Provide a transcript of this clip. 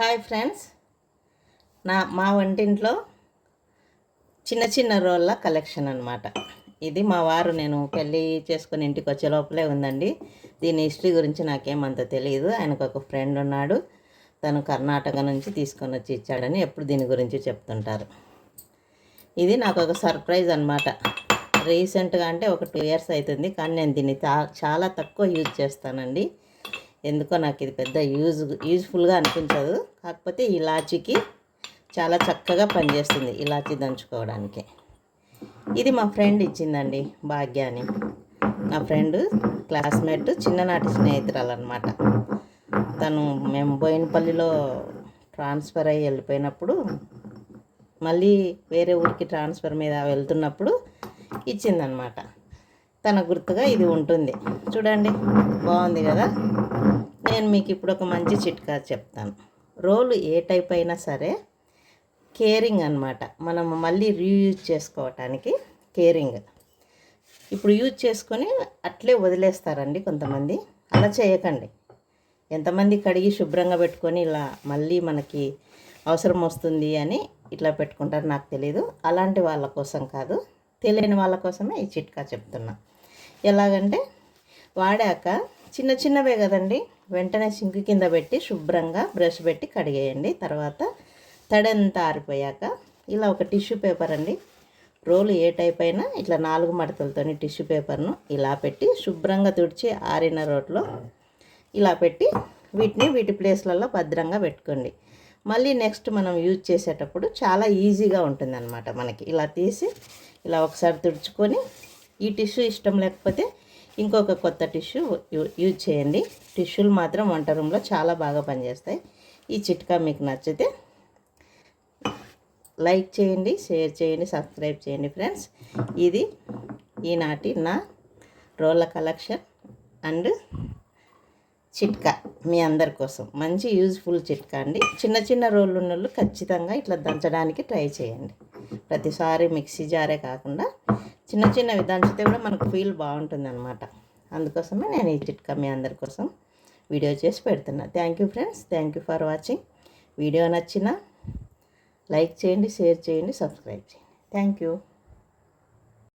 Hi friends. నా మా వంటింట్లో చిన్న చిన్న రోళ్ళ కలెక్షన్ అనమాట ఇది మా వారు నేను పెళ్ళి చేసుకుని ఇంటికి వచ్చే లోపలే ఉందండి. దీని హిస్టరీ గురించి నాకేమంత తెలియదు ఆయనకు ఒక ఫ్రెండ్ ఉన్నాడు. తను కర్ణాటక నుంచి తీసుకొని వచ్చి ఇచ్చాడని ఎప్పుడు దీని గురించి చెప్తుంటారు. ఇది నాకు ఒక సర్ప్రైజ్ అనమాట రీసెంట్గా అంటే ఒక టూ ఇయర్స్ అవుతుంది కానీ నేను దీన్ని చా- చాలా తక్కువ యూజ్ చేస్తానండి. ఎందుకో నాకు ఇది పెద్ద యూజ్ యూజ్ఫుల్గా అనిపించదు. కాకపోతే ఇలాచీకి చాలా చక్కగా పనిచేస్తుంది ఇలాచీ దంచుకోవడానికి. ఇది మా ఫ్రెండ్ ఇచ్చిందండి భాగ్యాని. నా ఫ్రెండ్ క్లాస్మేట్ చిన్ననాటి స్నేహితురాలు అనమాట తను మేము బోయినపల్లిలో ట్రాన్స్ఫర్ అయ్యి వెళ్ళిపోయినప్పుడు మళ్ళీ వేరే ఊరికి ట్రాన్స్ఫర్ మీద వెళ్తున్నప్పుడు ఇచ్చిందనమాట తన గుర్తుగా ఇది ఉంటుంది. చూడండి బాగుంది కదా? నేను మీకు ఇప్పుడు ఒక మంచి చిట్కా చెప్తాను. రోలు ఏ టైప్ అయినా సరే కేరింగ్ అన్నమాట. మనం మళ్ళీ రీయూజ్ చేసుకోవటానికి కేరింగ్. ఇప్పుడు యూజ్ చేసుకొని అట్లే వదిలేస్తారండి కొంతమంది. అలా చేయకండి. ఎంతమంది కడిగి శుభ్రంగా పెట్టుకొని ఇలా మళ్ళీ మనకి అవసరం వస్తుంది అని ఇట్లా పెట్టుకుంటారు నాకు తెలియదు అలాంటి వాళ్ళ కోసం కాదు. తెలియని వాళ్ళ కోసమే ఈ చిట్కా చెప్తున్నా. ఎలాగంటే వాడాక చిన్న చిన్నవే కదండి. వెంటనే సింక్ కింద పెట్టి శుభ్రంగా బ్రష్ పెట్టి కడిగేయండి. తర్వాత తడంతా ఆరిపోయాక ఇలా ఒక టిష్యూ పేపర్ అండి. రోలు ఏ టైప్ అయినా ఇట్లా నాలుగు మడతలతోని టిష్యూ పేపర్ను ఇలా పెట్టి శుభ్రంగా తుడిచి ఆరిన రోట్లో ఇలా పెట్టి వీటిని వీటి ప్లేస్లలో భద్రంగా పెట్టుకోండి. మళ్ళీ నెక్స్ట్ మనం యూజ్ చేసేటప్పుడు చాలా ఈజీగా ఉంటుందన్నమాట మనకి. ఇలా తీసి ఇలా ఒకసారి తుడుచుకొని ఈ టిష్యూ ఇష్టం లేకపోతే ఇంకొక కొత్త టిష్యూ యూ- యూజ్ చేయండి. టిష్యూలు మాత్రం వంట రూమ్లో చాలా బాగా పనిచేస్తాయి. ఈ చిట్కా మీకు నచ్చితే లైక్ చేయండి షేర్ చేయండి సబ్స్క్రైబ్ చేయండి ఫ్రెండ్స్. ఇది ఈనాటి నా రోళ్ళ కలెక్షన్ అండ్ చిట్కా మీ అందరి కోసం. మంచి యూజ్ఫుల్ చిట్కా అండి. చిన్న చిన్న రోళ్ళు ఉన్న వాళ్ళు ఖచ్చితంగా ఇట్లా దంచడానికి ట్రై చేయండి. ప్రతిసారి మిక్సీ జారే కాకుండా చిన్న చిన్నవి దంచితే కూడా మనకు ఫీల్ బాగుంటుంది అనమాట అందుకోసమే నేను ఈ చిట్కా మీ అందరి కోసం వీడియో చేసి పెడుతున్నా. Thank you friends thank you for watching video నచ్చిన లైక్ చేయండి షేర్ చేయండి సబ్స్క్రైబ్ చేయండి. Thank you